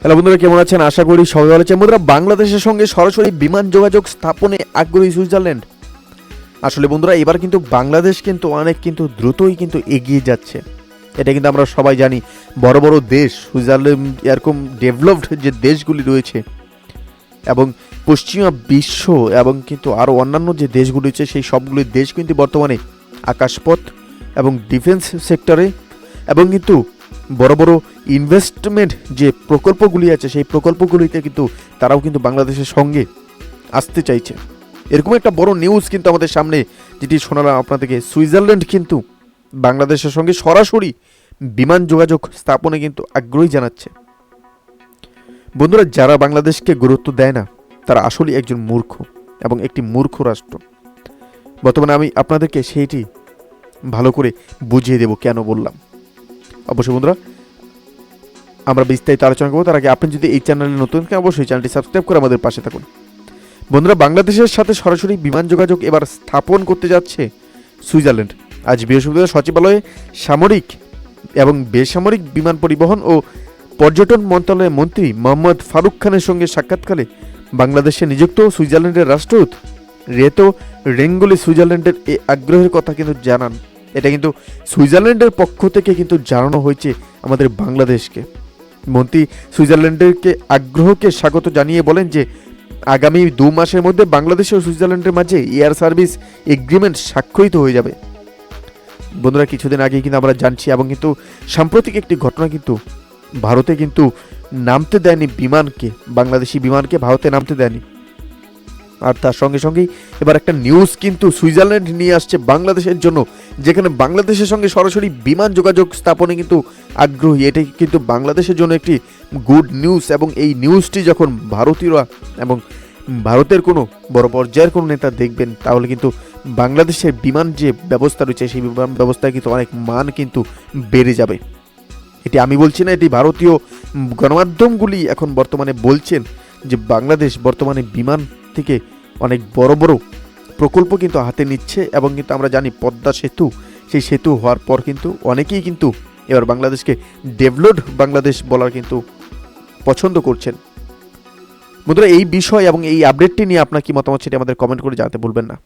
Hello বন্ধুরা কেমন আছেন? আশা করি সবাই ভালো আছেন। বন্ধুরা, বাংলাদেশের সঙ্গে সরাসরি বিমান যোগাযোগ স্থাপনে আগ্রহী সুইজারল্যান্ড। আসলে বন্ধুরা, এবার কিন্তু বাংলাদেশ কিন্তু অনেক কিন্তু দ্রুতই কিন্তু এগিয়ে যাচ্ছে। এটা কিন্তু আমরা সবাই জানি, বড় বড় দেশ, সুইজারল্যান্ড, এরকম ডেভেলপড যে দেশগুলি রয়েছে, এবং পশ্চিমা বিশ্ব, এবং কিন্তু আরও অন্যান্য যে দেশগুলি রয়েছে, সেই সবগুলি দেশ কিন্তু বর্তমানে আকাশপথ এবং ডিফেন্স সেক্টরে এবং কিন্তু বড় বড় ইনভেস্টমেন্ট যে প্রকল্পগুলি আছে, সেই প্রকল্পগুলিতে কিন্তু তারাও কিন্তু বাংলাদেশের সঙ্গে আসতে চাইছে। এরকম একটা বড় নিউজ কিন্তু আমাদের সামনে যেটি শোনালাম আপনাদেরকে, সুইজারল্যান্ড কিন্তু বাংলাদেশের সঙ্গে সরাসরি বিমান যোগাযোগ স্থাপনে কিন্তু আগ্রহী জানাচ্ছে। বন্ধুরা, যারা বাংলাদেশকে গুরুত্ব দেয় না, তারা আসলে একজন মূর্খ এবং একটি মূর্খ রাষ্ট্র। বর্তমানে আমি আপনাদেরকে সেইটি ভালো করে বুঝিয়ে দেব কেন বললাম। অবশ্যই বন্ধুরা, আমরা বিস্তারিত আলোচনা করব। তার আগে আপনি যদি এই চ্যানেলে নতুন অবশ্যই চ্যানেলটি সাবস্ক্রাইব করে আমাদের পাশে থাকুন। বন্ধুরা, বাংলাদেশের সাথে সরাসরি বিমান যোগাযোগ এবার স্থাপন করতে যাচ্ছে সুইজারল্যান্ড। আজ বৃহস্পতিবার সচিবালয়ে সামরিক এবং বেসামরিক বিমান পরিবহন ও পর্যটন মন্ত্রণালয়ের মন্ত্রী মোহাম্মদ ফারুক খানের সঙ্গে সাক্ষাৎকালে বাংলাদেশে নিযুক্ত সুইজারল্যান্ডের রাষ্ট্রদূত রেতো রেঙ্গুলি সুইজারল্যান্ডের এই আগ্রহের কথা কিন্তু জানান এটা কিন্তু সুইজারল্যান্ডের পক্ষ থেকে কিন্তু জানানো হয়েছে আমাদের বাংলাদেশকে। মন্ত্রী সুইজারল্যান্ডেরকে আগ্রহকে স্বাগত জানিয়ে বলেন যে, আগামী দু মাসের মধ্যে বাংলাদেশ ও সুইজারল্যান্ডের মাঝে এয়ার সার্ভিস এগ্রিমেন্ট স্বাক্ষরিত হয়ে যাবে। বন্ধুরা, কিছুদিন আগে কিন্তু আমরা জানছি এবং কিন্তু সাম্প্রতিক একটি ঘটনা কিন্তু ভারতে কিন্তু নামতে দেয়নি বিমানকে, বাংলাদেশি বিমানকে ভারতে নামতে দেয়নি। আর তার সঙ্গে সঙ্গেই এবার একটা নিউজ কিন্তু সুইজারল্যান্ড নিয়ে আসছে বাংলাদেশের জন্য, যেখানে বাংলাদেশের সঙ্গে সরাসরি বিমান যোগাযোগ স্থাপনে কিন্তু আগ্রহী। এটাই কিন্তু বাংলাদেশের জন্য একটি গুড নিউজ এবং এই নিউজটি যখন ভারতীয়রা এবং ভারতের কোনো বড় পর্যায়ের কোনো নেতা দেখবেন, তাহলে কিন্তু বাংলাদেশের বিমান যে ব্যবস্থা রয়েছে, সেই বিমান ব্যবস্থায় কিন্তু অনেক মান কিন্তু বেড়ে যাবে। এটি আমি বলছি না, এটি ভারতীয় গণমাধ্যমগুলি এখন বর্তমানে বলছেন যে বাংলাদেশ বর্তমানে বিমান থেকে অনেক বড় বড় প্রকল্প কিন্তু হাতে নিচ্ছে এবং কিন্তু আমরা জানি পদ্মা সেতু, সেই সেতু হওয়ার পর কিন্তু অনেকেই কিন্তু এবার বাংলাদেশকে ডেভেলপড বাংলাদেশ বলার কিন্তু পছন্দ করছেন। বন্ধুরা, এই বিষয় এবং এই আপডেটটি নিয়ে আপনার কি মতামত সেটি আমাদের কমেন্ট করে জানাতে ভুলবেন না।